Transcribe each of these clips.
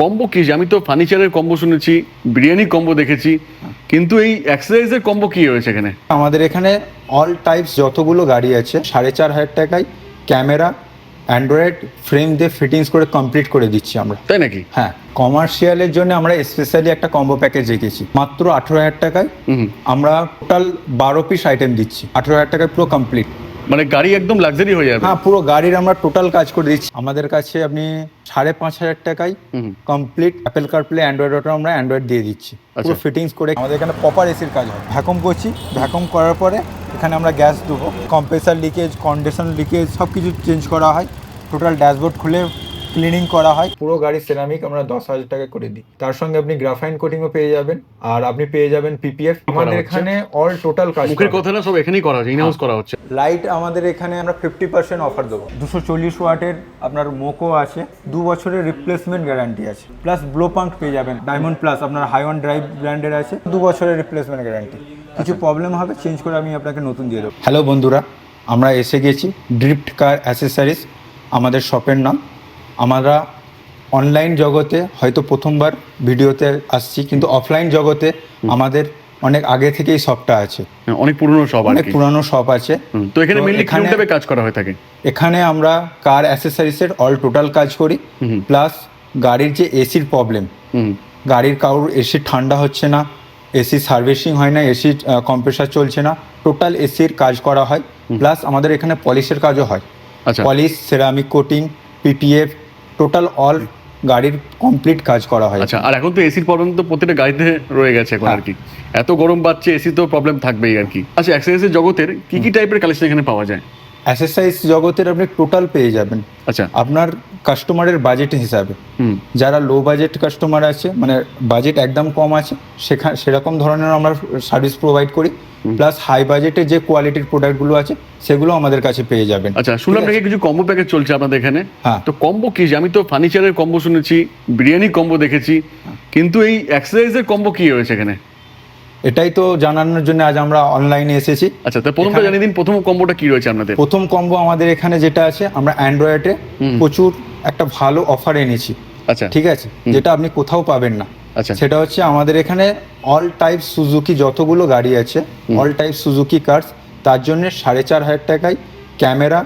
Combo কি? আমি তো ফার্নিচারের কম্বো শুনেছি বিরিয়ানি কম্বো দেখেছি কিন্তু এই এক্সারসাইজের কম্বো কি রয়েছে এখানে? আমাদের এখানে অল টাইপস যতগুলো গাড়ি আছে সাড়ে চার হাজার টাকায় ক্যামেরা অ্যান্ড্রয়েড ফ্রেম দিয়ে ফিটিংস করে কমপ্লিট করে দিচ্ছি আমরা। তাই নাকি? হ্যাঁ কমার্শিয়ালের জন্য আমরা স্পেশালি একটা কম্বো প্যাকেজ রেখেছি। মাত্র আঠেরো হাজার টাকায় আমরা টোটাল বারো পিস আইটেম দিচ্ছি। আঠেরো হাজার টাকায় পুরো কমপ্লিট মানে গাড়ি একদম লাক্সারি হয়ে যাবে। হ্যাঁ পুরো গাড়ির আমরা টোটাল কাজ করে দিচ্ছি। আমাদের কাছে আপনি সাড়ে পাঁচ হাজার টাকায় complete Apple CarPlay Android Auto আমরা অ্যান্ড্রয়েড দিয়ে দিচ্ছি। পুরো আচ্ছা। ফিটিংস করে আমাদের এখানে প্রপার এসির কাজ হয়। ভ্যাকুম করছি। ভ্যাকুম করার পরে এখানে আমরা গ্যাস দেবো। কম্প্রেসার লিকেজ কন্ডেশন লিকেজ সব কিছু চেঞ্জ করা হয়। টোটাল ড্যাশবোর্ড খুলে ক্লিনিং করা হয়। পুরো গাড়ির সেরামিক আমরা দশ হাজার টাকা করে দিই। তার সঙ্গে আপনি গ্রাফাইন কোটিংও পেয়ে যাবেন। আর আপনি পেয়ে যাবেন পিপিএফ আমাদের এখানে অল টোটাল কাজ মুখের। কথা না সব এখানেই করা হচ্ছে ইনহাউস করা হচ্ছে। লাইট আমাদের এখানে আমরা ফিফটি পার্সেন্ট অফার দেবো। দুশো চল্লিশ ওয়াটের আপনার মোকো আছে। দু বছরের রিপ্লেসমেন্ট গ্যারান্টি আছে। প্লাস ব্লো পাঙ্ক পেয়ে যাবেন। ডায়মন্ড প্লাস আপনার হাই অন ড্রাইভ ব্র্যান্ডের আছে। দু বছরের রিপ্লেসমেন্ট গ্যারান্টি কিছু প্রবলেম হবে চেঞ্জ করে আমি আপনাকে নতুন দিয়ে দেবো। হ্যালো বন্ধুরা আমরা এসে গেছি ড্রিফট কার অ্যাসেসারিজ আমাদের শপের নাম। আমরা অনলাইন জগতে হয়তো প্রথমবার ভিডিওতে আসছি কিন্তু অফলাইন জগতে আমাদের অনেক আগে থেকেই শপটা আছে। হ্যাঁ, অনেক পুরনো শপ অনেক পুরনো শপ আছে। তো এখানে তো মেনলি এখানে- কাজ করা হয়ে থাকে? এখানে আমরা কার অ্যাসেসরিজের অল টোটাল কাজ করি প্লাস গাড়ির যে এসির প্রবলেম গাড়ির কারোর এসি ঠান্ডা হচ্ছে না এসি সার্ভিসিং হয় না এসি কম্প্রেসার চলছে না টোটাল এসির কাজ করা হয় প্লাস আমাদের এখানে পলিশের কাজও হয়। আচ্ছা। Polish ceramic coating PPF total all গাড়ির কমপ্লিট কাজ করা হয় আচ্ছা আর এখন তো এসির প্রবলেম তো প্রত্যেকটা গাড়িতে রয়ে গেছে এখন আর কি। এত গরম পাচ্ছে এসি তো প্রবলেম থাকবেই আর কি। আচ্ছা এক্সারসাইজের জগতের কি কি টাইপের কালেকশন এখানে পাওয়া যায়? এক্সারসাইজ জগতের আপনি টোটাল পেয়ে যাবেন। আচ্ছা। আপনার কাস্টমারের বাজেট হিসাবে। যারা লো বাজেট কাস্টমার আছে মানে বাজেট একদম কম আছে সেখানে সেরকম ধরনের আমরা সার্ভিস প্রোভাইড করি। প্লাস হাই বাজেটে যে কোয়ালিটির প্রোডাক্টগুলো আছে সেগুলো আমাদের কাছে পেয়ে যাবেন। আচ্ছা শুনলাম নাকি কিছু কম্বো প্যাকেজ চলছে আপনাদের এখানে। হ্যাঁ। তো কম্বো কি? আমি তো ফার্নিচারের কম্বো শুনেছি বিরিয়ানি কম্বো দেখেছি কিন্তু এই এক্সারসাইজের কম্বো কি রয়েছে এখানে? এটাই তো জানানোর জন্য আজ আমরা অনলাইনে এসেছি। আচ্ছা তো প্রথমটা জানিয়ে দিন প্রথম কম্বোটা কি রয়েছে আপনাদের? প্রথম কম্বো আমাদের এখানে যেটা আছে আমরা অ্যান্ড্রয়েডে প্রচুর একটা ভালো অফার এনেছি। আচ্ছা। ঠিক আছে? যেটা আপনি কোথাও পাবেন না। আচ্ছা। সেটা হচ্ছে আমাদের এখানে অল টাইপ সুজুকি যতগুলো গাড়ি আছে অল টাইপ সুজুকি কার্স তার জন্য সাড়ে চার হাজার টাকায় ক্যামেরা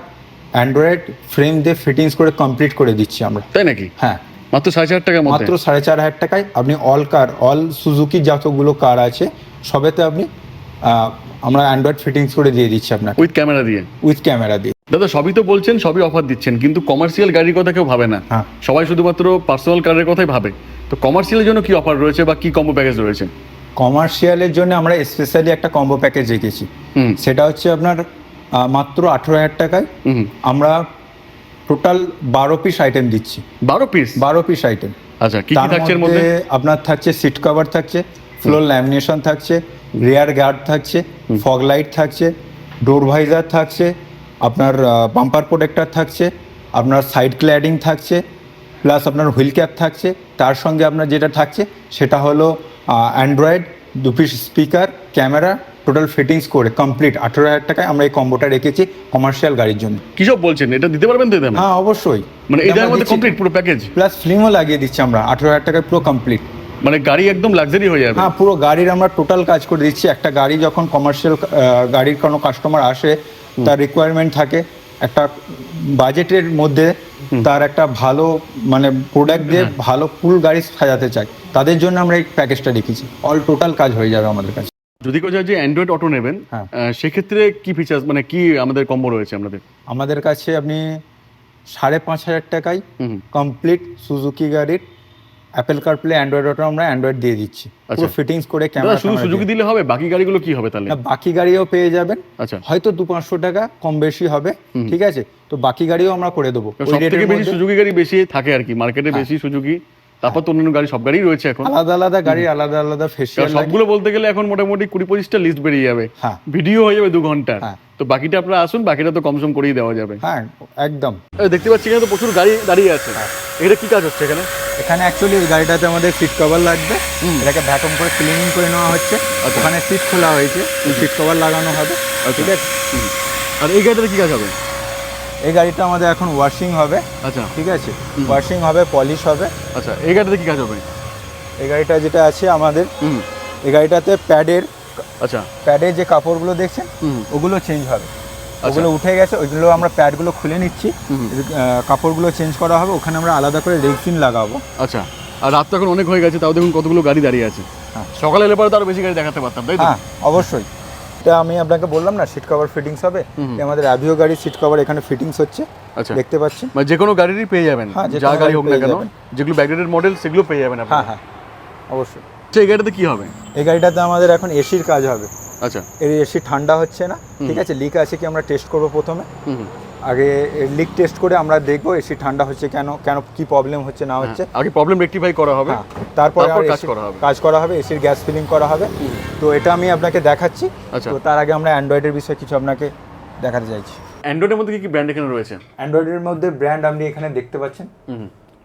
অ্যান্ড্রয়েড ফ্রেম দিয়ে ফিটিংস করে কমপ্লিট করে দিচ্ছি আমরা। তাই নাকি? হ্যাঁ। মাত্র সাড়ে চার মধ্যে? মাত্র সাড়ে চার হাজার টাকায় আপনি অল কার অল সুজুকি যতগুলো কার আছে সবেতে আপনি আমরা অ্যান্ড্রয়েড ফিটিংস করে দিয়ে দিচ্ছি আপনাকে। উইথ ক্যামেরা দিয়ে? উইথ ক্যামেরা দিয়ে। দাদা সবই তো বলছেন সবই অফার দিচ্ছেন কিন্তু কমার্শিয়াল গাড়ির কথা কেউ ভাবে না। হ্যাঁ। সবাই শুধুমাত্র পার্সোনাল কারের কথাই ভাবে। তো কমার্শিয়ালের জন্য কি অফার রয়েছে বা কি কম্বো প্যাকেজ রয়েছে? কমার্শিয়ালের জন্য আমরা স্পেশালি একটা কম্বো প্যাকেজ রেখেছি। সেটা হচ্ছে আপনার মাত্র আঠেরো হাজার টাকায় আমরা টোটাল বারো পিস আইটেম দিচ্ছি। বারো পিস বারো পিস আইটেম আচ্ছা কি থাকছে এর মধ্যে? আপনার থাকছে সিট কভার থাকছে ফ্লোর ল্যামিনেশন থাকছে রিয়ার গার্ড থাকছে ফগ লাইট থাকছে ডোর ভাইজার থাকছে আপনার বাম্পার প্রোটেক্টর থাকছে আপনার সাইড ক্ল্যাডিং থাকছে প্লাস আপনার হুইল ক্যাপ থাকছে তার সঙ্গে আপনার যেটা থাকছে সেটা হলো অ্যান্ড্রয়েড দু piece speaker camera total fittings করে কমপ্লিট আঠেরো হাজার টাকায় আমরা এই কম্বোটা রেখেছি কমার্শিয়াল গাড়ির জন্য। কি সব বলছেন? এটা দিতে পারবেন তো হ্যাঁ অবশ্যই। মানে এটার মধ্যে কমপ্লিট পুরো প্যাকেজ প্লাস ফিল্মও লাগিয়ে দিচ্ছি আমরা আঠেরো হাজার টাকায় পুরো কমপ্লিট মানে গাড়ি একদম লাক্সারি হয়ে যাবে। হ্যাঁ পুরো গাড়ির আমরা টোটাল কাজ করে দিচ্ছি। একটা গাড়ি যখন কমার্শিয়াল গাড়ির কোনো কাস্টমার আসে তার রিকোয়ারমেন্ট থাকে একটা বাজেটের মধ্যে তার একটা ভালো মানে প্রোডাক্ট দিয়ে ভালো ফুল গাড়ি সাজাতে চাই তাদের জন্য আমরা এই প্যাকেজটা রেখেছি। অল টোটাল কাজ হয়ে যাবে আমাদের কাছে। যদি কেউ চায় যে অ্যান্ড্রয়েড অটো নেবেন হ্যাঁ। সেক্ষেত্রে কি ফিচার্স মানে কি আমাদের কম্বো রয়েছে আমাদের? আমাদের কাছে আপনি সাড়ে পাঁচ হাজার টাকায় কমপ্লিট সুজুকি গাড়ির অ্যাপেল কারপ্লে অ্যান্ড্রয়েড অটো আমরা অ্যান্ড্রয়েড দিয়ে দিচ্ছি। পুরো আচ্ছা। ফিটিংস করে দাদা ক্যামেরা শুধু সুযোগ দিলে হবে? বাকি গাড়িগুলো কি হবে তাহলে? বাকি গাড়িও পেয়ে যাবেন। আচ্ছা। হয়তো দু পাঁচশো টাকা কম বেশি হবে ঠিক আছে? তো বাকি গাড়িও আমরা করে দেবো। ওই সব থেকে বেশি সুযোগী গাড়ি বেশি থাকে আর কি মার্কেটে বেশি সুযোগী। তারপর তো অন্যান্য গাড়ি সব গাড়ি রয়েছে এখন। আলাদা আলাদা গাড়ি আলাদা আলাদা ফেসিয়াল সবগুলো বলতে গেলে এখন মোটামুটি কুড়ি পঁচিশটা লিস্ট বেরিয়ে যাবে। হ্যাঁ। ভিডিও হয়ে যাবে দু ঘণ্টা হ্যাঁ। তো বাকিটা আপনারা আসুন বাকিটা তো কমসম করেই দেওয়া যাবে। হ্যাঁ একদম। দেখতে পাচ্ছি এখানে তো প্রচুর গাড়ি দাঁড়িয়ে আছে। হ্যাঁ। এটা কি কাজ হচ্ছে এখানে? এখানে অ্যাকচুয়ালি এই গাড়িটাতে আমাদের সিট কভার লাগবে। এটাকে ভ্যাকুম করে ক্লিনিং করে নেওয়া হচ্ছে। আচ্ছা। ওখানে সিট খোলা হয়েছে। সিট কভার লাগানো হবে। ঠিক আছে? আর এই গাড়িটাতে কি কাজ হবে? এই গাড়িটা আমাদের এখন ওয়াশিং হবে। আচ্ছা। ঠিক আছে? ওয়াশিং হবে পলিশ হবে। আচ্ছা। এই গাড়িতে কি কাজ হবে? এই গাড়িটা যেটা আছে আমাদের হুম। এই গাড়িটাতে প্যাডের আচ্ছা। প্যাডের যে কাপড়গুলো দেখছেন ওগুলো চেঞ্জ হবে। ওগুলো উঠে গেছে ওইগুলো আমরা প্যাডগুলো খুলে নিচ্ছি। কাপড়গুলো চেঞ্জ করা হবে ওখানে আমরা আলাদা করে রেক্সিন লাগাবো। আচ্ছা। আর রাত তো এখন অনেক হয়ে গেছে তাও দেখুন কতগুলো গাড়ি দাঁড়িয়ে আছে। হ্যাঁ। সকালে এলে পরে তো আরও বেশি গাড়ি দেখাতে পারতাম তাই তো? হ্যাঁ অবশ্যই। এটা আমি আপনাকে বললাম না সিট কভার ফিটিংস হবে। আমাদের অ্যাভিও গাড়ির সিট কভার এখানে ফিটিংস হচ্ছে। আচ্ছা। দেখতে পাচ্ছেন? মানে যে কোনো গাড়িরই পেয়ে যাবেন হ্যাঁ, যা গাড়ি হোক না কেন যেগুলো ব্যাকডেটেড মডেল সেগুলো পেয়ে যাবেন আপনি হ্যাঁ হ্যাঁ। অবশ্যই। এই গাড়িতে কি হবে? এই গাড়িটাতে আমাদের এখন এসির কাজ হবে। আচ্ছা। এই এসি ঠান্ডা হচ্ছে না ঠিক আছে? লিক আছে কি আমরা টেস্ট করব প্রথমে। আগে লিক টেস্ট করে আমরা দেখব এসি ঠান্ডা হচ্ছে কেন কেন কি প্রবলেম হচ্ছে না হচ্ছে। হ্যাঁ, আগে প্রবলেম রেকটিফাই করা হবে হ্যাঁ তারপর কাজ করা হবে। কাজ করা হবে এসির গ্যাস ফিলিং করা হবে। তো এটা আমি আপনাকে দেখাচ্ছি। আচ্ছা। তো তার আগে আমরা অ্যান্ড্রয়েডের বিষয়ে কিছু আপনাকে দেখাতে চাইছি। অ্যান্ড্রয়েডের মধ্যে কি কি ব্র্যান্ড এখানে রয়েছে? অ্যান্ড্রয়েডের মধ্যে ব্র্যান্ড আপনি এখানে দেখতে পাচ্ছেন।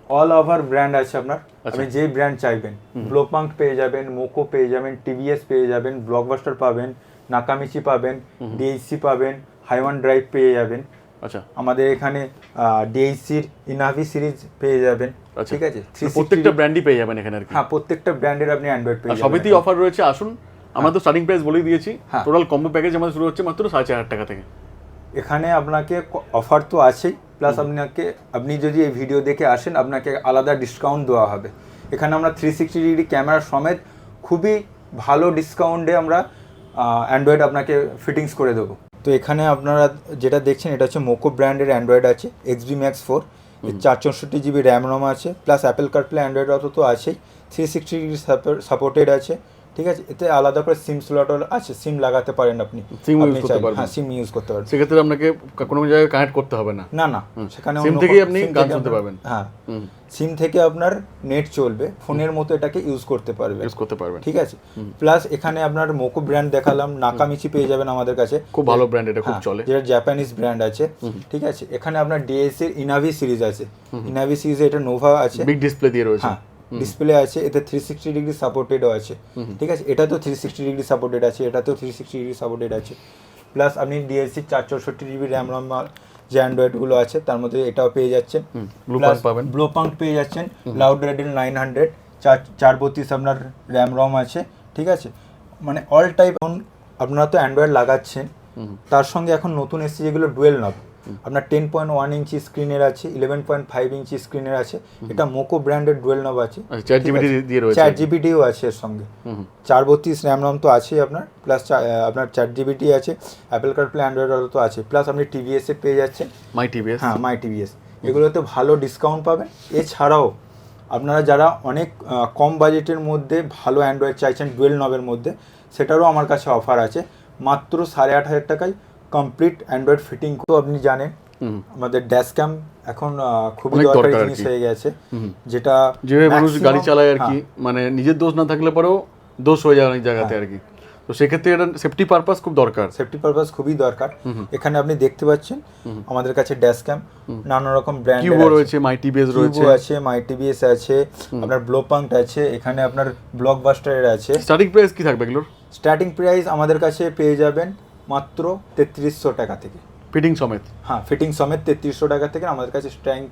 অল ওভার ব্র্যান্ড আছে আপনার। আচ্ছা। আপনি যে ব্র্যান্ড চাইবেন ব্লোপাঙ্ক পেয়ে যাবেন মোকো পেয়ে যাবেন টিভিএস পেয়ে যাবেন ব্লকবাস্টার পাবেন নাকামিচি পাবেন ডিএইচসি পাবেন হাইওয়ান ড্রাইভ পেয়ে যাবেন। আচ্ছা। আমাদের এখানে ডিএইচসির ইনাভি সিরিজ পেয়ে যাবেন। আচ্ছা। ঠিক আছে? প্রত্যেকটা ব্র্যান্ডই পেয়ে যাবেন এখানে আর হ্যাঁ প্রত্যেকটা ব্র্যান্ডের আপনি অ্যান্ড্রয়েড পেয়ে যাবেন সবেতেই অফার রয়েছে আসুন। আমরা তো স্টার্টিং প্রাইস বলেই দিয়েছি। টোটাল কম্বো প্যাকেজ আমাদের শুরু হচ্ছে মাত্র সাড়ে চার হাজার টাকা থেকে। এখানে আপনাকে অফার তো আছেই প্লাস আপনাকে আপনি যদি এই ভিডিও দেখে আসেন আপনাকে আলাদা ডিসকাউন্ট দেওয়া হবে। এখানে আমরা থ্রি সিক্সটি ডিগ্রি ক্যামেরা সমেত খুবই ভালো ডিসকাউন্টে আমরা অ্যান্ড্রয়েড আপনাকে ফিটিংস করে দেবো। তো এখানে আপনারা যেটা দেখছেন এটা হচ্ছে মোকো ব্র্যান্ডের অ্যান্ড্রয়েড আছে এক্সবি ম্যাক্স ফোর চার চৌষট্টি জিবি র্যাম রম আছে প্লাস অ্যাপেল কার্ডপ্লে অ্যান্ড্রয়েড অত তো আছেই থ্রি সিক্সটি ডিগ্রি সাপোর্টেড আছে। ঠিক আছে? এতে আলাদা করে সিম স্লটও আছে সিম লাগাতে পারেন আপনি। Use আপনি করতে পারবেন। হ্যাঁ সিম ইউজ করতে পারবেন। সেক্ষেত্রে আপনাকে কোনো জায়গায় কানেক্ট করতে হবে না। না না সেখানে সিম থেকেই আপনি গান শুনতে পারবেন। হ্যাঁ। সিম থেকে আপনার নেট চলবে। ফোনের মতো এটাকে ইউজ করতে পারবে ইউজ করতে পারবেন। ঠিক আছে? প্লাস এখানে আপনার মোকো ব্র্যান্ড দেখালাম। নাকামিচি পেয়ে যাবেন আমাদের কাছে। খুব ভালো ব্র্যান্ড এটা খুব হ্যাঁ, চলে। যেটা জাপানিজ ব্র্যান্ড আছে। ঠিক আছে? এখানে আপনার ডিএসসি ইনাভি সিরিজ আছে। ইনাভি সিরিজে এটা নোভা আছে। বিগ ডিসপ্লে দিয়ে রয়েছে। হ্যাঁ ডিসপ্লে আছে এতে থ্রি সিক্সটি ডিগ্রি সাপোর্টেডও আছে। ঠিক আছে? এটা তো থ্রি সিক্সটি ডিগ্রি সাপোর্টেড আছে এটা তো থ্রি সিক্সটি ডিগ্রি সাপোর্টেড আছে। প্লাস আপনি ডিএসসি চার চৌষট্টি জিবি র্যাম রম যে অ্যান্ড্রয়েডগুলো আছে তার মধ্যে এটাও পেয়ে যাচ্ছেন। পাবেন। ব্লো পাঙ্ক পেয়ে যাচ্ছেন। লাউড রেডেল নাইন হান্ড্রেড চার চার বত্রিশ আপনার র্যাম রম আছে ঠিক আছে? মানে অল টাইপ এখন আপনারা তো অ্যান্ড্রয়েড লাগাচ্ছেন। তার সঙ্গে এখন নতুন এসছে যেগুলো ডুয়েল নব আপনার টেন পয়েন্ট ওয়ান ইঞ্চি স্ক্রিনের আছে ইলেভেন পয়েন্ট ফাইভ ইঞ্চি স্ক্রিনের আছে এটা মোকো ব্র্যান্ডের ডুয়েল নব আছে। আচ্ছা, 4GB দিয়ে রয়েছে। চার জিবিটিও আছে এর সঙ্গে। চার বত্রিশ র্যাম রম তো আছেই আপনার প্লাস আপনার চার জিবিটি আছে অ্যাপেল কার্ড প্লে অ্যান্ড্রয়েড তো আছে প্লাস আপনি টিভিএস এ পেয়ে যাচ্ছেন। মাই টিভিএস হ্যাঁ মাই টিভিএস এগুলোতে ভালো ডিসকাউন্ট পাবেন। এছাড়াও আপনারা যারা অনেক কম বাজেটের মধ্যে ভালো অ্যান্ড্রয়েড চাইছেন ডুয়েল নবের মধ্যে সেটারও আমার কাছে অফার আছে। মাত্র সাড়ে আট হাজার টাকায় কমপ্লিট অ্যান্ড্রয়েড ফিটিং তো আপনি জানেন। আমাদের ড্যাশ ক্যাম এখন খুবই দরকারি জিনিস হয়ে গেছে যেটা যেভাবে মানুষ গাড়ি চালায় আর কি হ্যাঁ, মানে নিজের দোষ না থাকলে পরেও দোষ হয়ে যায় অনেক জায়গাতে আর কি। তো সেক্ষেত্রে এটা সেফটি পারপাস খুব দরকার। সেফটি পারপাস খুবই দরকার। এখানে আপনি দেখতে পাচ্ছেন আমাদের কাছে ড্যাশ ক্যাম নানা রকম ব্র্যান্ড রয়েছে মাই টিভিএস রয়েছে। আছে মাই টিভিএস আছে আপনার ব্লো পাঙ্ক আছে এখানে আপনার ব্লকবাস্টারের আছে। স্টার্টিং প্রাইস কি থাকবে এগুলোর? স্টার্টিং প্রাইস আমাদের কাছে পেয়ে যাবেন মাত্র তেত্রিশশো টাকা থেকে। ফিটিং সমেত? হ্যাঁ ফিটিং সমেত তেত্রিশশো টাকা থেকে আমাদের কাছে স্টার্টিং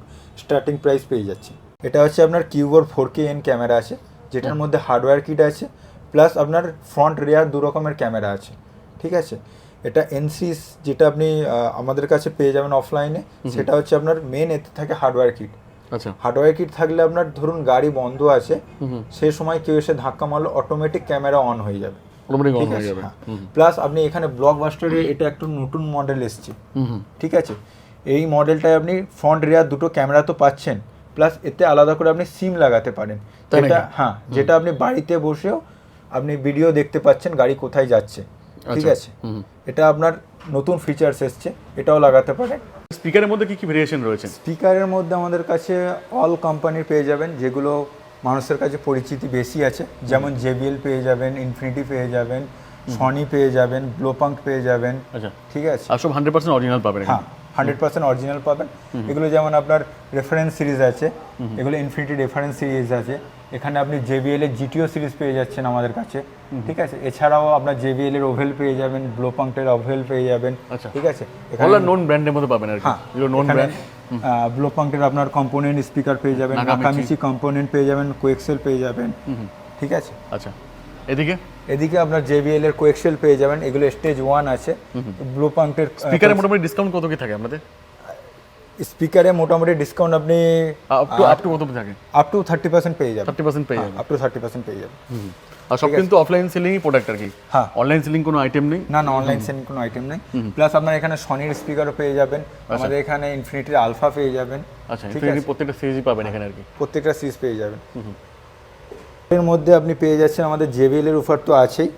স্টার্টিং প্রাইস পেয়ে যাচ্ছে। এটা হচ্ছে আপনার কিউবোর ফোর কে এন ক্যামেরা আছে যেটার মধ্যে হার্ডওয়্যার কিট আছে প্লাস আপনার ফ্রন্ট রেয়ার দু রকমের ক্যামেরা আছে ঠিক আছে? এটা এনসিস যেটা আপনি আমাদের কাছে পেয়ে যাবেন অফলাইনে সেটা হচ্ছে আপনার মেন এতে থাকে হার্ডওয়্যার কিট আচ্ছা। হার্ডওয়্যার কিট থাকলে আপনার ধরুন গাড়ি বন্ধ আছে সেই সময় কেউ এসে ধাক্কা মারলে অটোমেটিক ক্যামেরা অন হয়ে যাবে। ঠিক আছে প্লাস আপনি এখানে ব্লকবাস্টারে এটা একটা নতুন মডেল এসছে। ঠিক আছে? এই মডেলটায় আপনি ফ্রন্ট রেয়ার দুটো ক্যামেরা তো পাচ্ছেন। প্লাস এতে আলাদা করে আপনি সিম লাগাতে পারেন। যেটা হ্যাঁ যেটা আপনি বাড়িতে বসেও আপনি ভিডিও দেখতে পাচ্ছেন গাড়ি কোথায় যাচ্ছে। ঠিক আচ্ছা, আছে এটা আপনার নতুন ফিচার্স এসছে এটাও লাগাতে পারেন। স্পিকারের মধ্যে কি কি ভেরিয়েশন রয়েছে? স্পিকারের মধ্যে আমাদের কাছে অল কোম্পানির পেয়ে যাবেন যেগুলো মানুষের কাছে পরিচিতি বেশি আছে। যেমন জেবিএল পেয়ে যাবেন ইনফিনিটি পেয়ে যাবেন সনি পেয়ে যাবেন ব্লোপাঙ্ক পেয়ে যাবেন। আচ্ছা। ঠিক আছে? আর সব হান্ড্রেড পার্সেন্ট অরিজিনাল পাবেন হ্যাঁ। হান্ড্রেড পার্সেন্ট অরিজিনাল পাবেন। এগুলো যেমন আপনার রেফারেন্স সিরিজ আছে এগুলো ইনফিনিটি রেফারেন্স সিরিজ আছে। এখানে আপনি জেবিএল এর জিটিও সিরিজ পেয়ে যাচ্ছেন আমাদের কাছে। ঠিক আছে? এছাড়াও আপনার জেবিএল এর ওভেল পেয়ে যাবেন ব্লো ব্লোপাঙ্কের ওভেল পেয়ে যাবেন। আচ্ছা। ঠিক আছে? ওগুলো নন ব্র্যান্ডের মধ্যে পাবেন আর কি। নন ব্র্যান্ড ব্লো ব্লোপাঙ্কের আপনার কম্পোনেন্ট স্পিকার পেয়ে যাবেন। নাকামিচি কম্পোনেন্ট পেয়ে যাবেন কোয়েক্সেল পেয়ে যাবেন। ঠিক আছে? আচ্ছা। এদিকে? এদিকে আপনার জেবিএল এর কোয়েক্সেল পেয়ে যাবেন এগুলো স্টেজ ওয়ান আছে। ব্লোপাঙ্কের স্পিকারে মোটামুটি ডিসকাউন্ট কত কি থাকে আপনাদের? স্পিকারে মোটামুটি ডিসকাউন্ট আপনি আপ টু আপ টু কত থাকে? আপ টু থার্টি পার্সেন্ট পেয়ে যাবেন। থার্টি পার্সেন্ট পেয়ে যাবেন। আপ টু থার্টি পার্সেন্ট পেয়ে যাবেন। আর সব কিন্তু অফলাইন সেলিংই প্রোডাক্ট আর কি? হ্যাঁ। অনলাইন সেলিং কোনো আইটেম নেই? না না অনলাইন সেলিং কোনো আইটেম নেই। প্লাস আপনার এখানে সনির স্পিকারও পেয়ে যাবেন। আমাদের এখানে ইনফিনিটির আলফা পেয়ে যাবেন। আচ্ছা ইনফিনিটি প্রত্যেকটা সিরিজই পাবেন এখানে আর কি। প্রত্যেকটা সিরিজ পেয়ে যাবেন। এর মধ্যে আপনি পেয়ে যাচ্ছেন আমাদের জেবিএল এর অফার তো আছেই।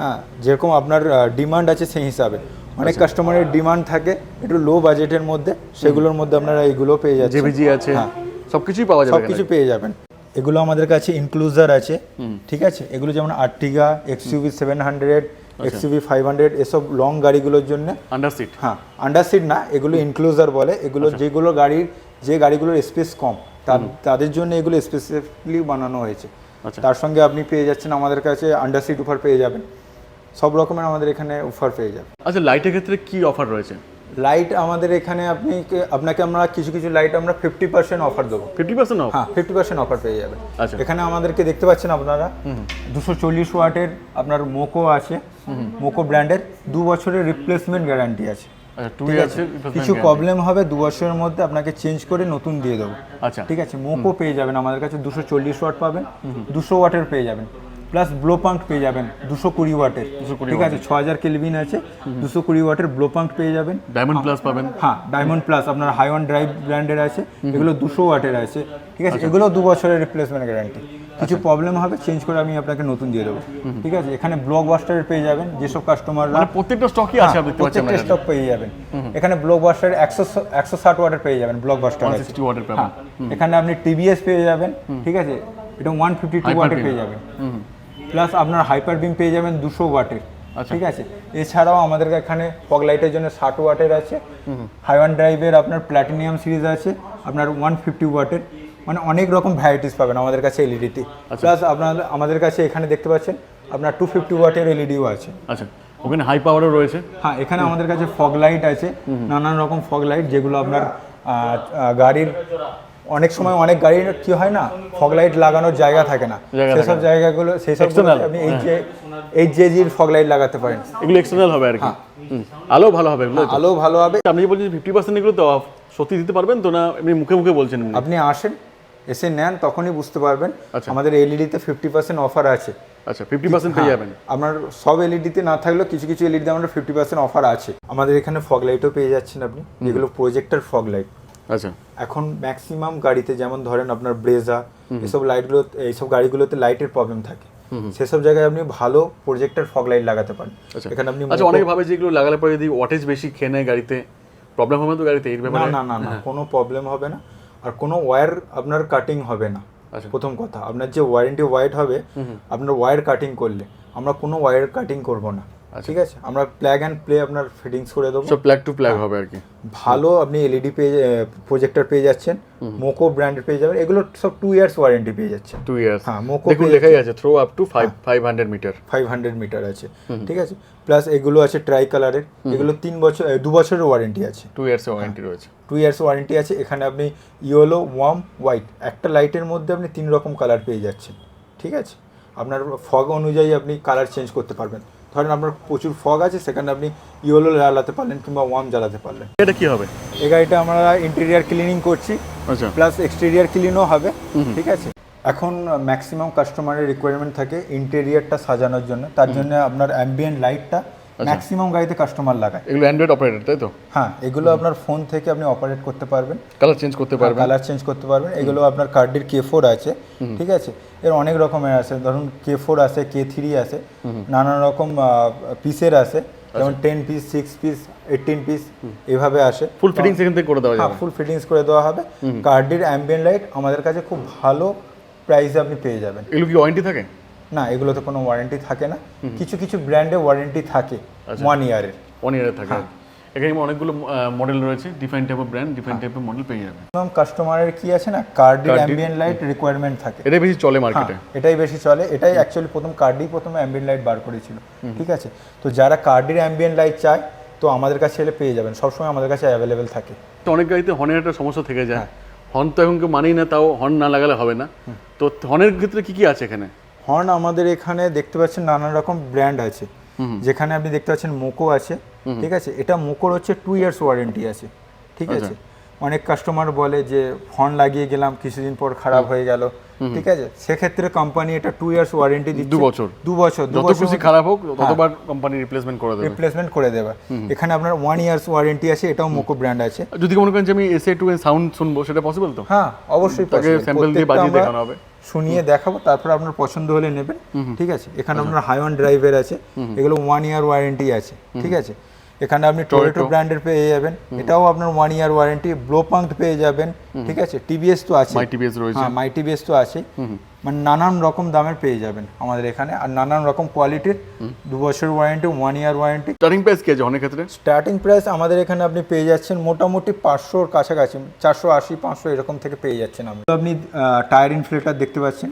হ্যাঁ যেরকম আপনার ডিমান্ড আছে সেই হিসাবে। অনেক কাস্টমারের ডিমান্ড থাকে একটু লো বাজেটের মধ্যে সেগুলোর মধ্যে আপনারা এইগুলো পেয়ে যাচ্ছেন। জেবিজি আছে। হ্যাঁ। সবকিছুই পাওয়া যাবে সব এখানে। কিছু পেয়ে যাবেন। এগুলো আমাদের কাছে ইনক্লুজার আছে। ঠিক আছে? এগুলো যেমন Ertiga XUV seven hundred XUV five hundred এসব লং গাড়িগুলোর জন্য। আন্ডার সিট হ্যাঁ আন্ডার সিট না এগুলো ইনক্লুজার বলে। এগুলো যেগুলো গাড়ির যে গাড়িগুলোর স্পেস কম তাদের জন্য এগুলো স্পেসিফিকলি বানানো হয়েছে। আচ্ছা। তার সঙ্গে আপনি পেয়ে যাচ্ছেন আমাদের কাছে আন্ডার সিট অফার পেয়ে যাবেন। সব রকমের আমাদের এখানে অফার পেয়ে যাবেন। আচ্ছা লাইটের ক্ষেত্রে কি অফার রয়েছে? লাইট আমাদের এখানে আপনি আপনাকে আমরা কিছু কিছু লাইট আমরা ফিফটি পার্সেন্ট অফার দেবো। ফিফটি পার্সেন্ট হ্যাঁ ফিফটি পার্সেন্ট অফার পেয়ে যাবেন। আচ্ছা। এখানে আমাদেরকে দেখতে পাচ্ছেন আপনারা? দুশো চল্লিশ ওয়াটের আপনার মোকো আছে। মোকো ব্র্যান্ডের দু বছরের রিপ্লেসমেন্ট গ্যারান্টি আছে। আচ্ছা কিছু প্রবলেম হবে দু বছরের মধ্যে আপনাকে চেঞ্জ করে নতুন দিয়ে দেবো। আচ্ছা। ঠিক আছে? মোকো পেয়ে যাবেন আমাদের কাছে দুশো চল্লিশ ওয়াট পাবেন দুশো ওয়াটের পেয়ে যাবেন। প্লাস ব্লো পাঙ্ক পেয়ে যাবেন দুশো কুড়ি ওয়াটের। ঠিক আছে? ছ হাজার কেলভিন আছে দুশো কুড়ি ওয়াটের ব্লো পাঙ্ক পেয়ে যাবেন। ডায়মন্ড প্লাস পাবেন। হ্যাঁ ডায়মন্ড প্লাস আপনার হাই অন ড্রাইভ ব্র্যান্ডের আছে এগুলো দুশো ওয়াটের আছে। ঠিক আছে? এগুলো দু বছরের রিপ্লেসমেন্ট গ্যারান্টি কিছু প্রবলেম হবে চেঞ্জ করে আমি আপনাকে নতুন দিয়ে দেবো। ঠিক আছে? এখানে ব্লক বাস্টারের পেয়ে যাবেন যেসব কাস্টমাররা মানে প্রত্যেকটা স্টকই আছে আপনি প্রত্যেকটা স্টক পেয়ে যাবেন। এখানে ব্লক বাস্টার একশো একশো ষাট ওয়াটের পেয়ে যাবেন ব্লক বাস্টার হ্যাঁ এখানে আপনি টিভিএস পেয়ে যাবেন ঠিক আছে? এটা ওয়ান ফিফটি টু ওয়াটের পেয়ে যাবেন। প্লাস আপনার হাইপার বিম পেয়ে যাবেন দুশো ওয়াটের আচ্ছা। ঠিক আছে? এছাড়াও আমাদের এখানে ফগ লাইটের জন্য ষাট ওয়াটের আছে। হাইওয়ান ড্রাইভের আপনার প্ল্যাটিনিয়াম সিরিজ আছে। আপনার ওয়ান ফিফটি ওয়াটের মানে অনেক রকম ভ্যারাইটিস পাবেন আমাদের কাছে এলইডিতে আচ্ছা। প্লাস আপনার আমাদের কাছে এখানে দেখতে পাচ্ছেন আপনার টু ফিফটি ওয়াটের এলইডিও আছে। আচ্ছা ওখানে হাই পাওয়ারও রয়েছে। হ্যাঁ এখানে আমাদের কাছে ফগ লাইট আছে নানান রকম ফগ লাইট যেগুলো আপনার গাড়ির অনেক সময় অনেক গাড়ির কি হয় না ফগ লাইট লাগানোর জায়গা থাকে না। সেসব জায়গাগুলো সেই সব আপনি এই যে এই যে জির ফগ লাইট লাগাতে পারেন। এগুলো এক্সটার্নাল হবে আর কি। হ্যাঁ। আলো ভালো হবে আলো ভালো হবে। আপনি যে বলছেন ফিফটি পার্সেন্ট এগুলো তো সত্যি দিতে পারবেন তো না এমনি মুখে মুখে বলছেন আপনি আসেন এসে নেন তখনই বুঝতে পারবেন আচ্ছা। আমাদের এলইডিতে ফিফটি পার্সেন্ট অফার আছে। আচ্ছা ফিফটি পার্সেন্ট পেয়ে যাবেন। আপনার সব এলইডিতে না থাকলেও কিছু কিছু এলইডিতে আমাদের ফিফটি পার্সেন্ট অফার আছে। আমাদের এখানে ফগ লাইটও পেয়ে যাচ্ছেন আপনি। যেগুলো প্রজেক্টর ফগ লাইট আচ্ছা। এখন ম্যাক্সিমাম গাড়িতে যেমন ধরেন আপনার ব্রেজা এসব লাইটগুলো এইসব গাড়িগুলোতে লাইটের প্রবলেম থাকে। সেসব জায়গায় আপনি ভালো প্রজেক্টর ফগ লাইট লাগাতে পারেন। আচ্ছা। এখানে আপনি আচ্ছা অনেকে ভাবে যেগুলো লাগালে পরে যদি ওয়াটেজ বেশি খেয়ে নেয় গাড়িতে প্রবলেম হবে তো গাড়িতে এই ব্যাপারে না না না কোনো প্রবলেম হবে না। আর কোনো ওয়্যার আপনার কাটিং হবে না আচ্ছা। প্রথম কথা আপনার যে ওয়ারেন্টি ওয়াইড হবে আপনার ওয়্যার কাটিং করলে আমরা কোনো ওয়্যার কাটিং করব না। ঠিক আছে আমরা প্ল্যাগ অ্যান্ড প্লে আপনার ফিটিংস করে দেবো। সব প্ল্যাগ টু প্ল্যাগ হবে আর কি। ভালো আপনি এলইডি পেয়ে প্রজেক্টর পেয়ে যাচ্ছেন মোকো ব্র্যান্ডের পেয়ে যাবেন এগুলো সব টু ইয়ার্স ওয়ারেন্টি পেয়ে যাচ্ছেন। টু ইয়ার্স হ্যাঁ, মোকো দেখুন লেখাই আছে throw up to five five hundred metre five hundred metre আছে। ঠিক আছে? প্লাস এগুলো আছে ট্রাই কালারের এগুলো তিন বছর দু বছরের ওয়ারেন্টি আছে। টু ইয়ার্স ওয়ারেন্টি রয়েছে। টু ইয়ার্স ওয়ারেন্টি আছে এখানে আপনি ইয়েলো ওয়ার্ম হোয়াইট একটা লাইটের মধ্যে আপনি তিন রকম কালার পেয়ে যাচ্ছেন। ঠিক আছে? আপনার ফগ অনুযায়ী আপনি কালার চেঞ্জ করতে পারবেন। ধরেন আপনার প্রচুর ফগ আছে সেখানে আপনি ইয়েলো জ্বালাতে পারলেন কিংবা ওয়ার্ম জ্বালাতে পারলেন। এটা কি হবে? এই গাড়িটা আমরা ইন্টেরিয়ার ক্লিনিং করছি আচ্ছা। প্লাস এক্সটেরিয়ার ক্লিনও হবে ঠিক আছে? এখন ম্যাক্সিমাম কাস্টমারের রিকোয়ারমেন্ট থাকে ইন্টেরিয়ারটা সাজানোর জন্য তার জন্য আপনার অ্যাম্বিয়েন্ট লাইটটা ম্যাক্সিমাম গাড়িতে কাস্টমার লাগায়। এগুলো অ্যান্ড্রয়েড অপারেটর তাই তো? হ্যাঁ এগুলো আপনার ফোন থেকে আপনি অপারেট করতে পারবেন। কালার চেঞ্জ করতে পারবেন। কালার চেঞ্জ করতে পারবেন। এগুলো আপনার কার্ডের কে ফোর আছে ঠিক আছে? এর অনেক রকমের আছে। ধরুন কে ফোর আছে কে থ্রি আছে নানান রকম পিসের আছে। যেমন ten piece six piece eighteen piece এভাবে আসে। ফুল ফিটিংস এখান থেকে করে দেওয়া হ্যাঁ ফুল ফিটিংস করে দেওয়া হবে। কার্ডের অ্যাম্বিয়েন্ট লাইট আমাদের কাছে খুব ভালো প্রাইসে আপনি পেয়ে যাবেন। এগুলো কি ওয়ারেন্টি থাকে? না এগুলোতে কোনো ওয়ারেন্টি থাকে না। কিছু কিছু ব্র্যান্ডে ওয়ারেন্টি থাকে। ওয়ান ইয়ারের ওয়ান ইয়ারের থাকে। হ্যাঁ। এখানে অনেকগুলো মডেল রয়েছে different type of brand different type of model পেয়ে যাবেন ম্যাম কাস্টমারের কি আছে না কার্ডির- অ্যাম্বিয়েন্ট লাইট রিকোয়ারমেন্ট থাকে। এটাই বেশি চলে হ্যাঁ মার্কেটে এটাই বেশি চলে। এটাই অ্যাকচুয়ালি প্রথম কার্ডই প্রথমে অ্যাম্বিয়েন্ট লাইট বার করেছিল। ঠিক আছে? তো যারা কার্ডির অ্যাম্বিয়েন্ট লাইট চায় তো আমাদের কাছে এলে পেয়ে যাবেন। সবসময় আমাদের কাছে অ্যাভেলেবেল থাকে। তো অনেক গাড়িতে হর্নের একটা সমস্যা থেকে যায়। হ্যাঁ। হর্ন তো এখন কেউ মানেই না তাও হর্ন না লাগালে হবে না। তো হর্নের ক্ষেত্রে কি কি আছে এখানে? হর্ন আমাদের এখানে দেখতে পাচ্ছেন নানান রকম ব্র্যান্ড আছে। যেখানে আপনি দেখতে পাচ্ছেন মোকো আছে ঠিক আছে? এটা মোকোর হচ্ছে টু ইয়ার্স ওয়ারেন্টি আছে ঠিক আছে? অনেক কাস্টমার বলে যে হর্ন লাগিয়ে গেলাম কিছুদিন পর খারাপ হয়ে গেল। ঠিক আছে? সেক্ষেত্রে কোম্পানি এটা টু ইয়ার্স ওয়ারেন্টি দিচ্ছে। দু বছর। দু বছর দু বছর খারাপ হোক ততবার কোম্পানি রিপ্লেসমেন্ট করে দেবে। রিপ্লেসমেন্ট করে দেবে। এখানে আপনার ওয়ান ইয়ার্স ওয়ারেন্টি আছে এটাও মোকো ব্র্যান্ড আছে। যদি মনে করেন যে আমি এসে টু এ সাউন্ড শুনব সেটা পসিবল তো? হ্যাঁ অবশ্যই sample দিয়ে বাজিয়ে দেখানো হবে। শুনিয়ে দেখাবো তারপর আপনার পছন্দ হলে নেবেন। ঠিক আছে? এখানে আপনার হাই অন ড্রাইভের আছে এগুলো ওয়ান ইয়ার ওয়ারেন্টি আছে ঠিক আছে? এখানে আপনি টয়োটো ব্র্যান্ডের পেয়ে যাবেন। এটাও আপনার one year warranty blow punk পেয়ে যাবেন। ঠিক আছে? টিভিএস তো আছে। মাই টিভিএস রয়েছে। হ্যাঁ মাই তো আছে। মানে নানান রকম দামের পেয়ে যাবেন আমাদের এখানে। আর নানান রকম কোয়ালিটির দু বছর warranty one year warranty starting price কি আছে হর্নের ক্ষেত্রে? স্টার্টিং প্রাইস আমাদের এখানে আপনি পেয়ে যাচ্ছেন মোটামুটি পাঁচশোর কাছাকাছি চারশো আশি পাঁচশো এরকম থেকে পেয়ে যাচ্ছেন আপনি। আপনি টায়ার ইনফ্লেটার দেখতে পাচ্ছেন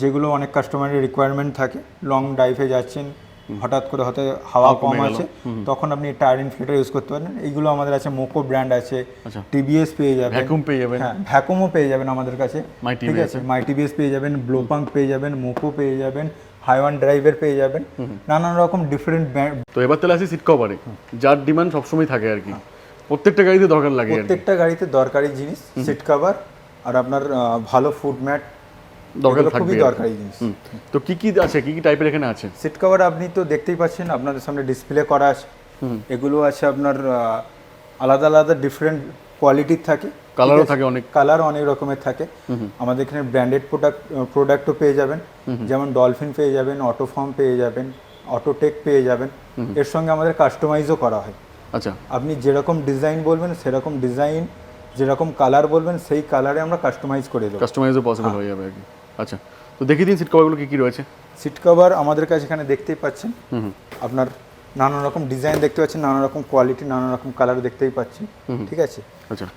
যেগুলো অনেক কাস্টমারের রিকোয়ারমেন্ট থাকে। লং ড্রাইভে যাচ্ছেন হঠাৎ করে হয়তো হাওয়া কম আছে তখন আপনি টায়ার ইনফ্লেটার ইউজ করতে পারেন। এইগুলো আমাদের আছে মোকো ব্র্যান্ড আছে আচ্ছা। টিভিএস পেয়ে যাবেন। ভ্যাকুম পেয়ে যাবেন। হ্যাঁ ভ্যাকুমও পেয়ে যাবেন আমাদের কাছে। ঠিক আছে? মাই টিভিএস পেয়ে যাবেন ব্লোপাঙ্ক পেয়ে যাবেন মোকো পেয়ে যাবেন হাইওয়ান ড্রাইভের পেয়ে যাবেন। নানান রকম ডিফারেন্ট ব্র্যান্ড তো এবার তাহলে আসি সিট কভারে যার ডিমান্ড সবসময় থাকে আর কি। প্রত্যেকটা গাড়িতে দরকার লাগে প্রত্যেকটা গাড়িতে দরকারি জিনিস সিট কভার আর আপনার ভালো ফুড ম্যাট খুবই। দরকারি জিনিস। তো কি কি আছে কি কি টাইপের এখানে আছে? সিট কভার আপনি তো দেখতেই পাচ্ছেন আপনাদের সামনে ডিসপ্লে করা আছে। এগুলো আছে আপনার আলাদা আলাদা ডিফারেন্ট কোয়ালিটির থাকে। কালারও থাকে অনেক। কালার অনেক রকমের থাকে। আমাদের এখানে ব্র্যান্ডেড প্রোডাক্ট প্রোডাক্টও পেয়ে যাবেন। যেমন ডলফিন পেয়ে যাবেন অটোফর্ম পেয়ে যাবেন অটোটেক পেয়ে যাবেন। এর সঙ্গে আমাদের কাস্টমাইজও করা হয়। আচ্ছা। আপনি যেরকম ডিজাইন বলবেন সেরকম ডিজাইন যেরকম কালার বলবেন সেই কালারে আমরা কাস্টমাইজ করে দেবো। কাস্টমাইজও পসিবল হয়ে যাবে আর কি। আচ্ছা তো দেখিয়ে দিন সিট কভারগুলো কী কী রয়েছে? সিট কভার আমাদের কাছে এখানে দেখতেই পাচ্ছেন। আপনার নানা রকম ডিজাইন দেখতে পাচ্ছেন নানা রকম কোয়ালিটি নানা রকম কালার দেখতেই পাচ্ছেন। ঠিক আছে? আচ্ছা।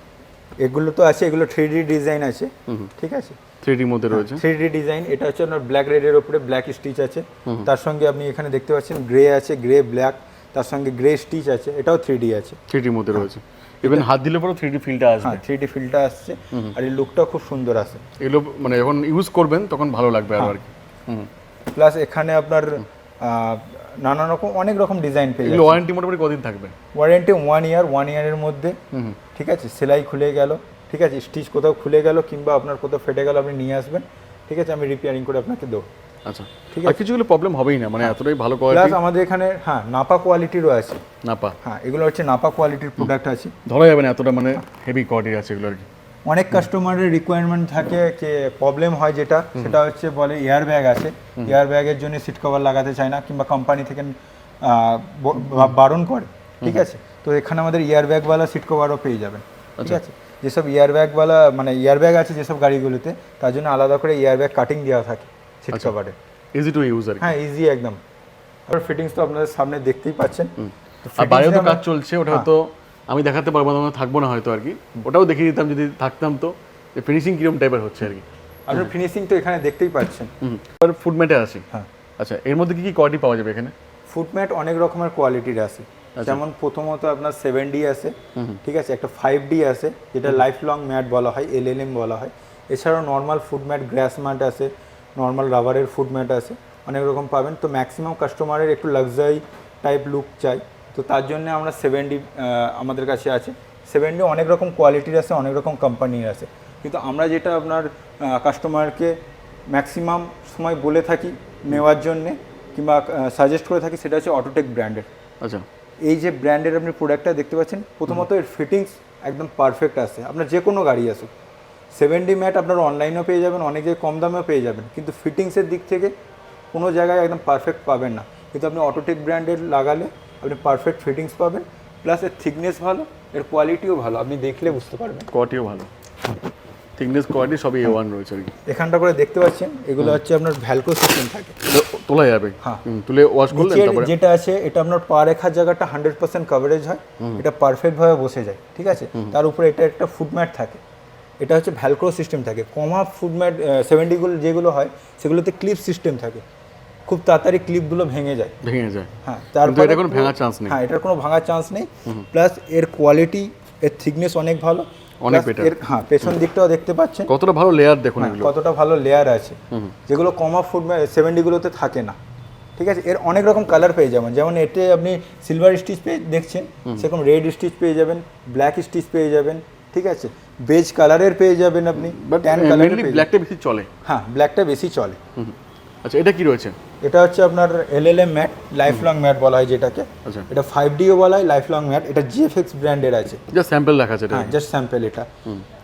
এগুলো তো আছে এগুলো থ্রি ডি ডিজাইন আছে। ঠিক আছে? থ্রি ডির মধ্যে রয়েছে। থ্রি ডি ডিজাইন এটা হচ্ছে আপনার ব্ল্যাক রেডের উপরে ব্ল্যাক স্টিচ আছে। তার সঙ্গে আপনি এখানে দেখতে পাচ্ছেন গ্রে আছে গ্রে ব্ল্যাক তার সঙ্গে গ্রে স্টিচ আছে এটাও থ্রি ডি আছে। থ্রি ডির মধ্যে রয়েছে। ইভেন হাত দিলে পরেও থ্রি ডি ফিলটা আসবে। হ্যাঁ থ্রি ডি ফিলটা আসছে আর এই লুকটা খুব সুন্দর আসে এগুলো মানে যখন ইউজ করবেন তখন ভালো লাগবে আর কি। হুম। প্লাস এখানে আপনার নানা রকম অনেক রকম ডিজাইন পেয়ে এগুলো ওয়ারেন্টি মোটামুটি কদিন থাকবে? ওয়ারেন্টি ওয়ান ইয়ার ওয়ান ইয়ারের মধ্যে। ঠিক আছে? সেলাই খুলে গেল। ঠিক আছে? স্টিচ কোথাও খুলে গেল কিংবা আপনার কোথাও ফেটে গেল আপনি নিয়ে আসবেন। ঠিক আছে? আমি রিপেয়ারিং করে আপনাকে দেবো। আচ্ছা। ঠিক আর কিছুগুলো প্রবলেম হবেই না মানে এতটাই ভালো কোয়ালিটি প্লাস আমাদের এখানে হ্যাঁ নাপা কোয়ালিটিরও আছে না পা হ্যাঁ এগুলো হচ্ছে নাপা কোয়ালিটির প্রোডাক্ট আছে। ধরা যাবে না এতটা মানে হেভি কোয়ালিটি আছে এগুলো আর কি। অনেক কাস্টমারের রিকোয়ারমেন্ট থাকে যে প্রবলেম হয় যেটা সেটা হচ্ছে বলে এয়ার ব্যাগ আছে। এয়ার ব্যাগের জন্য সিট কভার লাগাতে চায় না কিংবা কোম্পানি থেকে বারণ করে। ঠিক আছে? তো এখানে আমাদের এয়ার ব্যাগওয়ালা সিট কভারও পেয়ে যাবেন। ঠিক আছে? যেসব এয়ার ব্যাগওয়ালা মানে এয়ার ব্যাগ আছে যেসব গাড়িগুলোতে তার জন্য আলাদা করে এয়ার ব্যাগ কাটিং দেওয়া থাকে। সিট কভারে ইজি টু ইউজ আর হ্যাঁ ইজি একদম। আর ফিটিংস তো আপনাদের সামনে দেখতেই পাচ্ছেন। আর বাইরেও তো কাজ চলছে ওটা হয়তো আমি দেখাতে পারব না থাকব না হয়তো আর কি। ওটাও দেখিয়ে দিতাম যদি থাকতাম তো। যে ফিনিশিং কীরকম টাইপের হচ্ছে আর কি। ফিনিশিং তো এখানে দেখতেই পাচ্ছেন। আর ফুড ম্যাটে আসি। হ্যাঁ। আচ্ছা এর মধ্যে কি কি কোয়ালিটি পাওয়া যাবে এখানে? ফুটম্যাট অনেক রকমের কোয়ালিটির আছে। যেমন প্রথমত আপনার সেভেন ডি আছে। ঠিক আছে? একটা ফাইভ ডি আছে যেটা লাইফ লং ম্যাট বলা হয় এল বলা হয়। এছাড়াও normal foot mat grass mat আছে। নর্মাল রাবারের ফুড ম্যাট আছে অনেক রকম পাবেন। তো ম্যাক্সিমাম কাস্টমারের একটু লাক্সারি টাইপ লুক চাই। তো তার জন্য আমরা সেভেন ডি আমাদের কাছে আছে। সেভেন ডি অনেক রকম কোয়ালিটির আছে অনেক রকম কোম্পানির আছে। কিন্তু আমরা যেটা আপনার কাস্টমারকে ম্যাক্সিমাম সময় বলে থাকি নেওয়ার জন্যে কিংবা সাজেস্ট করে থাকি সেটা হচ্ছে অটোটেক ব্র্যান্ডের আচ্ছা। এই যে ব্র্যান্ডের আপনি প্রোডাক্টটা দেখতে পাচ্ছেন প্রথমত এর ফিটিংস একদম পারফেক্ট আছে। আপনার যে কোনো গাড়ি আসুক সেভেন ডি ম্যাট আপনার অনলাইনেও পেয়ে যাবেন অনেক জায়গায় কম দামেও পেয়ে যাবেন। কিন্তু ফিটিংসের দিক থেকে কোনো জায়গায় একদম পারফেক্ট পাবেন না। কিন্তু আপনি অটোটেক ব্র্যান্ডের লাগালে আপনি পারফেক্ট ফিটিংস পাবেন প্লাস এর থিকনেস ভালো এর কোয়ালিটিও ভালো। আপনি দেখলে বুঝতে পারবেন। কোয়ালিটিও ভালো। থিকনেস কোয়ালিটি সবই এ ওয়ান রয়েছে আর কি। এখানটা করে দেখতে পাচ্ছেন এগুলো হচ্ছে আপনার ভ্যালকো সিস্টেম থাকে। তোলা যাবে? হ্যাঁ। তুলে ওয়াশ নিচের তারপরে? যেটা আছে এটা আপনার পা রেখার জায়গাটা হান্ড্রেড পার্সেন্ট কভারেজ হয়। এটা পারফেক্ট ভাবে বসে যায় ঠিক আছে? তার উপরে এটা একটা ফুড ম্যাট থাকে। এটা হচ্ছে ভ্যালক্রো সিস্টেম থাকে। কমা ফুড ম্যাট সেভেন্টিগুলো যেগুলো হয় সেগুলোতে ক্লিপ সিস্টেম থাকে। খুব তাড়াতাড়ি ক্লিপগুলো ভেঙে যায়। ভেঙে যায়। হ্যাঁ তারপরে এটা কোনো ভাঙার চান্স নেই। হ্যাঁ এটার কোনো ভাঙার চান্স নেই। প্লাস এর কোয়ালিটি এর থিকনেস অনেক ভালো। অনেক। এর হ্যাঁ পেছন দিকটাও দেখতে পাচ্ছেন। কতটা ভালো লেয়ার দেখুন হ্যাঁ, এগুলো। কতটা ভালো লেয়ার আছে। যেগুলো কমা ফুড সেভেন্টিগুলোতে থাকে না। ঠিক আছে? এর অনেক রকম কালার পেয়ে যাবেন। যেমন এতে আপনি সিলভার স্টিচ পেয়ে দেখছেন সেরকম রেড স্টিচ পেয়ে যাবেন ব্ল্যাক স্টিচ পেয়ে যাবেন। ঠিক আছে? বেজ কালারের পেয়ে যাবেন আপনি ট্যান কালারের। ব্ল্যাকটা বেশি চলে। হ্যাঁ ব্ল্যাকটা বেশি চলে। আচ্ছা এটা কি রয়েছে? এটা হচ্ছে আপনার L L M mat life long mat বলা হয় যেটাকে। আচ্ছা। এটা ফাইভ ডিও বলা হয় লাইফ লং ম্যাট এটা জিএফএক্স ব্র্যান্ডের আছে। জাস্ট স্যাম্পল রাখা আছে হ্যাঁ জাস্ট স্যাম্পল এটা।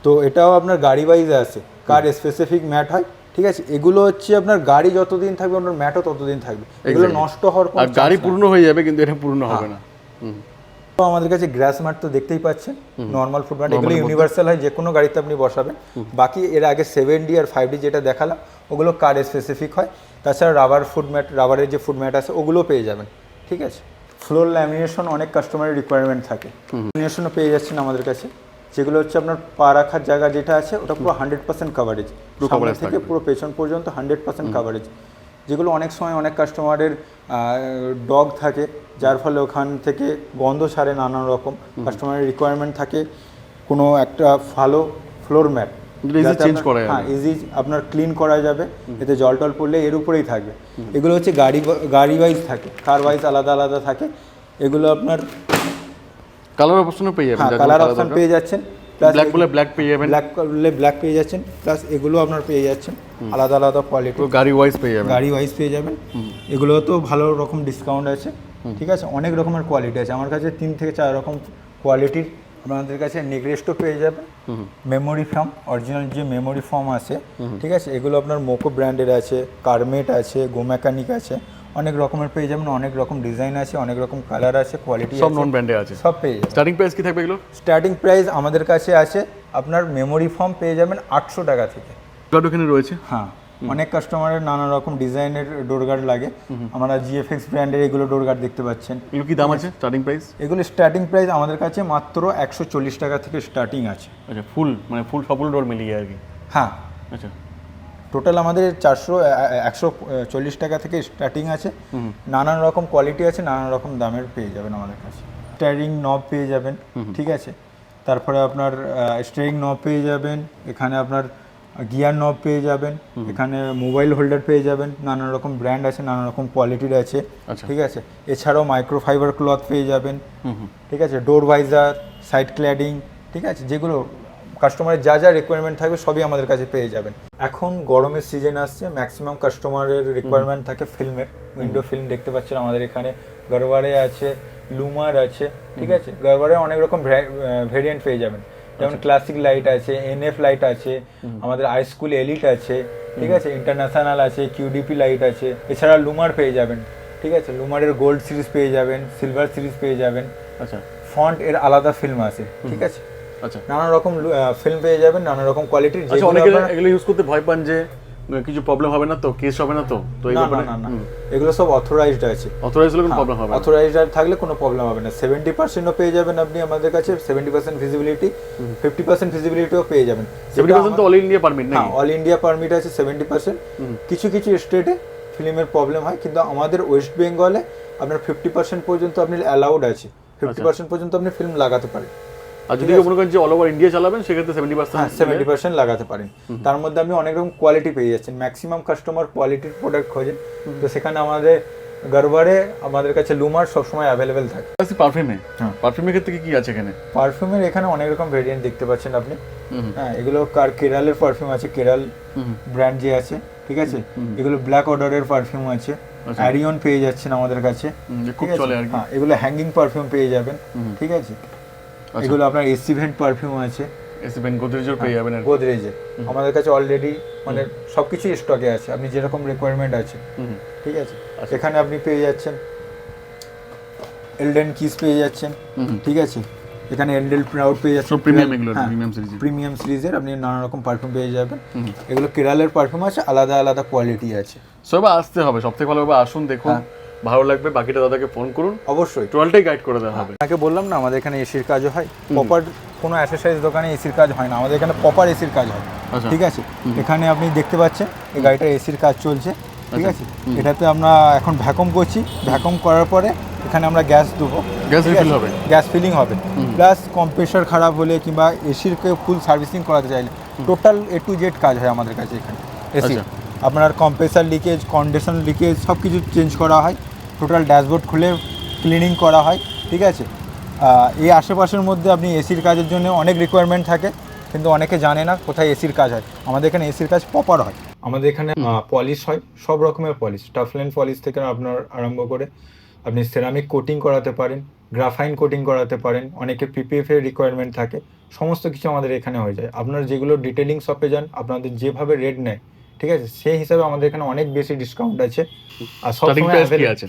তো এটাও আপনার গাড়ি ওয়াইজে আছে কার স্পেসিফিক ম্যাট হয় ঠিক আছে? এগুলো হচ্ছে আপনার গাড়ি যতদিন থাকবে আপনার ম্যাটও ততদিন থাকবে। এগুলো নষ্ট হওয়ার গাড়ি পূর্ণ হয়ে যাবে কিন্তু এটা পূর্ণ হবে না। নেই। তো আমাদের কাছে গ্রাস ম্যাট তো দেখতেই পাচ্ছেন। নর্মাল ফুড ম্যাট এগুলো ইউনিভার্সাল হয় যে কোনো গাড়িতে আপনি বসাবেন। বাকি এর আগে সেভেন ডি আর ফাইভ ডি যেটা দেখালাম ওগুলো কার স্পেসিফিক হয়। তাছাড়া রাবার ফুড ম্যাট রাবারের যে ফুড ম্যাট আছে ওগুলো পেয়ে যাবেন। ঠিক আছে? ফ্লোর ল্যামিনেশন অনেক কাস্টমারের রিকোয়ারমেন্ট থাকে। ল্যামিনেশনও পেয়ে যাচ্ছেন আমাদের কাছে। যেগুলো হচ্ছে আপনার পা রাখার জায়গা যেটা আছে ওটা পুরো হান্ড্রেড পার্সেন্ট কাভারেজ থেকে পুরো পেছন পর্যন্ত হান্ড্রেড পার্সেন্ট কাভারেজ যেগুলো অনেক সময় অনেক কাস্টমারের ডগ থাকে যার ফলে ওখান থেকে গন্ধ ছাড়ে নানান রকম। কাস্টমারের রিকোয়ারমেন্ট থাকে কোনো একটা ভালো ফ্লোর ম্যাট। হ্যাঁ ইজি আপনার ক্লিন করা যাবে এতে জল টল পড়লে এর উপরেই থাকবে এগুলো হচ্ছে গাড়ি গাড়ি ওয়াইজ থাকে কার ওয়াইজ আলাদা আলাদা থাকে। এগুলো আপনার কালার অপশনও পেয়ে যাবেন হ্যাঁ কালার অপশন পেয়ে যাচ্ছেন। ব্ল্যাক বলে ব্ল্যাক পেয়ে যাবেন। ব্ল্যাক করলে ব্ল্যাক পেয়ে যাচ্ছেন প্লাস এগুলো আপনার পেয়ে যাচ্ছেন। আলাদা আলাদা কোয়ালিটি গাড়ি ওয়াইজ পেয়ে যাবেন। গাড়ি ওয়াইজ পেয়ে যাবেন। এগুলো তো ভালো রকম ডিসকাউন্ট আছে। ঠিক আছে? অনেক রকমের কোয়ালিটি আছে। আমার কাছে তিন থেকে চার রকম কোয়ালিটির আপনাদের কাছে নেকরেস্টও পেয়ে যাবেন। মেমোরি ফর্ম অরিজিনাল যে মেমোরি ফর্ম আছে ঠিক আছে? এগুলো আপনার মোকো ব্র্যান্ডের আছে কার্মেট আছে গো মেকানিক আছে। অনেক রকমের পেয়ে যাবেন অনেক রকম ডিজাইন আছে অনেক রকম কালার আছে কোয়ালিটি সব নন ব্র্যান্ডে আছে। সব পেয়ে যাবেন। স্টার্টিং প্রাইস কি থাকবে এগুলো? স্টার্টিং প্রাইস আমাদের কাছে আছে আপনার মেমোরি ফর্ম পেয়ে যাবেন আটশো টাকা থেকে। কার্ড ওখানে রয়েছে? হ্যাঁ অনেক কাস্টমারের নানা রকম ডিজাইনের ডোর গার্ড লাগে। আমরা জিএফএক্স ব্র্যান্ডের এগুলো ডোর গার্ড দেখতে পাচ্ছেন। এগুলো কি দাম আছে স্টার্টিং প্রাইস এগুলো স্টার্টিং প্রাইস আমাদের কাছে মাত্র একশো চল্লিশ টাকা থেকে স্টার্টিং আছে। আচ্ছা ফুল মানে ফুল সবগুলো ডোর মিলিয়ে আর কি। হ্যাঁ। আচ্ছা। টোটাল আমাদের চারশো একশো চল্লিশ টাকা থেকে স্টার্টিং আছে। নানান রকম কোয়ালিটি আছে নানান রকম দামের পেয়ে যাবেন আমাদের কাছে। স্টারিং নব পেয়ে যাবেন ঠিক আছে? তারপরে আপনার স্টারিং নব পেয়ে যাবেন এখানে আপনার গিয়ার নব পেয়ে যাবেন এখানে মোবাইল হোল্ডার পেয়ে যাবেন নানান রকম ব্র্যান্ড আছে নানান রকম কোয়ালিটির আছে আচ্ছা। ঠিক আছে? এছাড়াও মাইক্রোফাইবার ক্লথ পেয়ে যাবেন ঠিক আছে? ডোর ভাইজার সাইড ক্ল্যাডিং ঠিক আছে? যেগুলো কাস্টমারের যা যা রিকোয়ারমেন্ট থাকবে সবই আমাদের কাছে পেয়ে যাবেন। এখন গরমের সিজন আসছে ম্যাক্সিমাম কাস্টমারের রিকোয়ারমেন্ট থাকে ফিল্মের উইন্ডো ফিল্ম দেখতে পাচ্ছেন আমাদের এখানে। গরবারে আছে লুমার আছে ঠিক আছে? গরবারে অনেক রকম ভেরিয়েন্ট পেয়ে যাবেন। যেমন ক্লাসিক লাইট আছে এনএফ লাইট আছে আমাদের হাই স্কুল এলিট আছে ঠিক আছে? ইন্টারন্যাশনাল আছে কিউডিপি লাইট আছে এছাড়া লুমার পেয়ে যাবেন ঠিক আছে? লুমারের গোল্ড সিরিজ পেয়ে যাবেন সিলভার সিরিজ পেয়ে যাবেন। আচ্ছা। ফন্ট এর আলাদা ফিল্ম আছে ঠিক আছে? আচ্ছা নানা রকম ফিল্ম পেয়ে যাবেন নানা রকম কোয়ালিটির আচ্ছা অনেকে এগুলো ইউজ করতে ভয় পান যে কিছু প্রবলেম হবে না তো কেস হবে না তো? তো এই না না ব্যাপারে না। না এগুলো সব অথরাইজড আছে। অথরাইজ হলে কোনো প্রবলেম হবে না। অথরাইজড থাকলে কোনো প্রবলেম হবে না। সেভেন্টি পার্সেন্টও পেয়ে যাবেন আপনি আমাদের কাছে seventy percent visibility fifty percent ভিজিবিলিটিও পেয়ে যাবেন। সেভেন্টি পার্সেন্ট তো অল ইন্ডিয়া পারমিট হ্যাঁ নাকি? অল ইন্ডিয়া পারমিট আছে সেভেন্টি পার্সেন্ট কিছু কিছু স্টেটে ফিল্মের প্রবলেম হয় কিন্তু আমাদের ওয়েস্ট বেঙ্গলে আপনার ফিফটি পার্সেন্ট পর্যন্ত আপনি অ্যালাউড আছে। ফিফটি পার্সেন্ট পর্যন্ত আপনি ফিল্ম লাগাতে পারেন। আর যদি মনে করেন যে অল ওভার ইন্ডিয়া চালাবেন সেক্ষেত্রে সেভেন্টি হ্যাঁ পার্সেন্ট সেভেন্টি পার্সেন্ট লাগাতে পারেন। তার মধ্যে আপনি অনেক রকম কোয়ালিটি পেয়ে যাচ্ছেন। ম্যাক্সিমাম কাস্টমার কোয়ালিটির প্রোডাক্ট খোঁজেন। তো সেখানে আমাদের গরবারে আমাদের কাছে লুমার সবসময় অ্যাভেলেবেল থাকে। পারফিউমে হ্যাঁ। পারফিউমের ক্ষেত্রে কি আছে এখানে? পারফিউমের এখানে অনেক রকম ভেরিয়েন্ট দেখতে পাচ্ছেন আপনি। হ্যাঁ এগুলো কার কেরালের পারফিউম আছে কেরাল ব্র্যান্ড যে আছে ঠিক আছে? এগুলো ব্ল্যাক অর্ডারের পারফিউম আছে। অ্যারিয়ন পেয়ে যাচ্ছেন আমাদের কাছে। খুব? চলে আর কি। হ্যাঁ এগুলো হ্যাঙ্গিং পারফিউম পেয়ে যাবেন। ঠিক আছে? আচ্ছা। এগুলো আপনার এসি ভেন্ট পারফিউম আছে। এসি পেন গোদরেজও পেয়ে যাবেন আর কি। গোদরেজে আমাদের কাছে অলরেডি মানে সবকিছু স্টকে আছে। আপনি যেরকম রিকোয়ারমেন্ট আছে। ঠিক আছে? আচ্ছা। এখানে আপনি পেয়ে যাচ্ছেন। এলডেন কিস পেয়ে যাচ্ছেন। ঠিক আছে? এখানে এন্ডেল প্রাউড পেয়ে যাচ্ছেন। সব premium এগুলো, series এর। প্রিমিয়াম সিরিজের আপনি নানা রকম পারফিউম পেয়ে যাবেন। এগুলো কেরালের পারফিউম আছে। আলাদা আলাদা কোয়ালিটি আছে। সো এবার আসতে হবে। সব থেকে ভালো এবার আসুন দেখুন। হ্যাঁ। ভালো লাগবে বাকিটা দাদাকে ফোন করুন। অবশ্যই। টোটালটাই গাইড করে দেওয়া হবে। আপনাকে বললাম না আমাদের এখানে এসির কাজও হয়। প্রপার কোনো অ্যাসেসারিজ দোকানে এসির কাজ হয় না আমাদের এখানে প্রপার এসির কাজ হয়। আচ্ছা। ঠিক আছে? এখানে আপনি দেখতে পাচ্ছেন এই গাড়িটা এসির কাজ চলছে। ঠিক আচ্ছা। আছে এটাতে আমরা এখন ভ্যাকুম করছি। ভ্যাকুম করার পরে এখানে আমরা গ্যাস দেবো। গ্যাস ঠিক আছে? হবে? গ্যাস ফিলিং হবে। প্লাস কম্প্রেসার খারাপ হলে কিংবা এসির ফুল সার্ভিসিং করাতে চাইলে টোটাল এ টু জেড কাজ হয় আমাদের কাছে এখানে। এসি আচ্ছা। আপনার কম্প্রেসার লিকেজ কন্ডিশন লিকেজ সব কিছু চেঞ্জ করা হয়। টোটাল ড্যাশবোর্ড খুলে ক্লিনিং করা হয় ঠিক আছে? এই আশেপাশের মধ্যে আপনি এসির কাজের জন্য অনেক রিকোয়ারমেন্ট থাকে কিন্তু অনেকে জানে না কোথায় এসির কাজ হয়। আমাদের এখানে এসির কাজ প্রপার হয়। আমাদের এখানে পলিশ হয় সব রকমের পলিশ টাফলেন পলিশ থেকে আপনার আরম্ভ করে আপনি সেরামিক কোটিং করাতে পারেন গ্রাফাইন কোটিং করাতে পারেন অনেকে পিপিএফ এর রিকোয়ারমেন্ট থাকে সমস্ত কিছু আমাদের এখানে হয়ে যায়। আপনার যেগুলো ডিটেলিং শপে যান আপনাদের যেভাবে রেট নেয় ঠিক আছে? সেই হিসাবে আমাদের এখানে অনেক বেশি ডিসকাউন্ট আছে। আর সব কি আছে?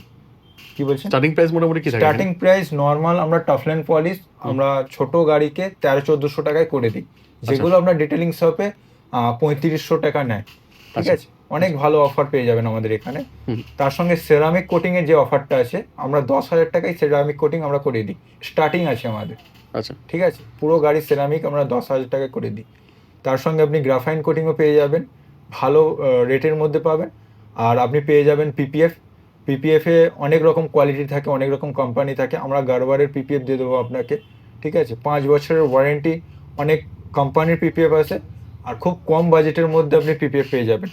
কি বলছেন? স্টার্টিং প্রাইস মোটামুটি কি থাকে স্টার্টিং প্রাইস নর্মাল আমরা টাফলেন পলিশ আমরা ছোট গাড়িকে তেরো চোদ্দশো টাকায় করে দিই। যেগুলো আপনার ডিটেলিং শপে পঁয়ত্রিশশো টাকা নেয়। ঠিক আচ্ছা। আছে? অনেক ভালো অফার পেয়ে যাবেন আমাদের এখানে। তার সঙ্গে সেরামিক কোটিং এর যে অফারটা আছে আমরা দশ হাজার টাকায় সেরামিক কোটিং আমরা করে দিই। স্টার্টিং আছে আমাদের। আচ্ছা। ঠিক আছে? পুরো গাড়ি সেরামিক আমরা দশ হাজার টাকায় করে দিই। তার সঙ্গে আপনি গ্রাফাইন কোটিংও পেয়ে যাবেন। ভালো রেটের মধ্যে পাবেন। আর আপনি পেয়ে যাবেন পিপিএফ পিপিএফ অনেক রকম কোয়ালিটি থাকে, অনেক রকম কোম্পানি থাকে, আমরা গারবারের পিপিএফ দিয়ে দেবো আপনাকে, ঠিক আছে? পাঁচ বছরের ওয়ারেন্টি অনেক কোম্পানির পিপিএফ আছে, আর খুব কম বাজেটের মধ্যে আপনি পিপিএফ পেয়ে যাবেন।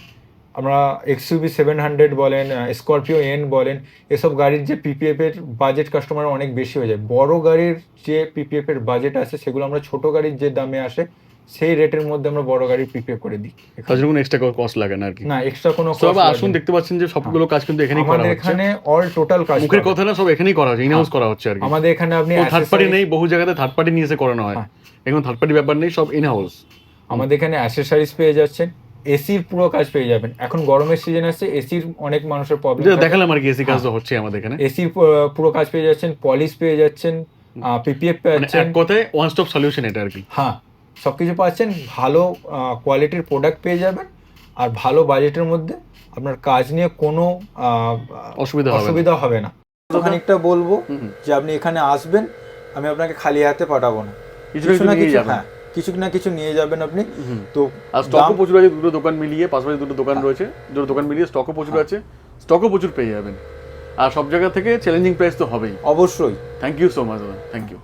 আমরা এক্সইউবি সেভেন হান্ড্রেড বলেন স্করপিও এন বলেন, এসব গাড়ির যে পিপিএফ এর বাজেট কাস্টমার অনেক বেশি হয়ে যায়। বড় গাড়ির যে পিপিএফ এর বাজেট আছে, সেগুলো আমরা ছোট গাড়ির যে দামে আসে সেই রেটের মধ্যে আমরা বড় গাড়ি পিপিএফ করে দিই। তার জন্য কোনো এক্সট্রা কস্ট লাগে না আর কি। না এক্সট্রা কোনো সো cost আসুন দেখতে পাচ্ছেন যে সবগুলো কাজ কিন্তু এখানেই করা আমাদের হচ্ছে। এখানে অল টোটাল কাজ মুখের কথা না সব এখানেই করা হচ্ছে ইনহাউস করা হচ্ছে আর কি। আমাদের এখানে আপনি থার্ড পার্টি নেই বহু জায়গাতে থার্ড পার্টি নিয়ে এসে করানো হয়। হ্যাঁ। এখন থার্ড পার্টি ব্যাপার নেই সব ইনহাউস আমাদের এখানে অ্যাসেসরিজ পেয়ে যাচ্ছেন। এসির পুরো কাজ পেয়ে যাবেন। এখন গরমের সিজন আসছে এসির অনেক মানুষের প্রবলেম দেখালাম আর কি এসি কাজ তো হচ্ছে আমাদের এখানে। এসির পুরো কাজ পেয়ে যাচ্ছেন পলিশ পেয়ে যাচ্ছেন পিপিএফ পেয়ে মানে যাচ্ছেন। এক কথায় ওয়ান স্টপ সলিউশন এটা আর কি। হ্যাঁ। সবকিছু পাচ্ছেন ভালো কোয়ালিটির প্রোডাক্ট পেয়ে যাবেন আর ভালো বাজেটের মধ্যে আপনার কাজ নিয়ে কোনো আহ, অসুবিধা অসুবিধা হবে না। খানিকটা বলব যে আপনি এখানে আসবেন আমি আপনাকে খালি হাতে পাঠাবো না। কিছু না কিছু না নিয়ে কিছু যাবেন। হ্যাঁ কিছু না কিছু নিয়ে যাবেন আপনি। তো আর স্টকও প্রচুর আছে দুটো দোকান মিলিয়ে পাশাপাশি দুটো দোকান রয়েছে। দুটো দোকান মিলিয়ে স্টকও প্রচুর আছে স্টকও প্রচুর পেয়ে যাবেন। আর সব জায়গা থেকে চ্যালেঞ্জিং প্রাইস তো হবেই। অবশ্যই। থ্যাংক ইউ সো মাচ দাদা থ্যাংক ইউ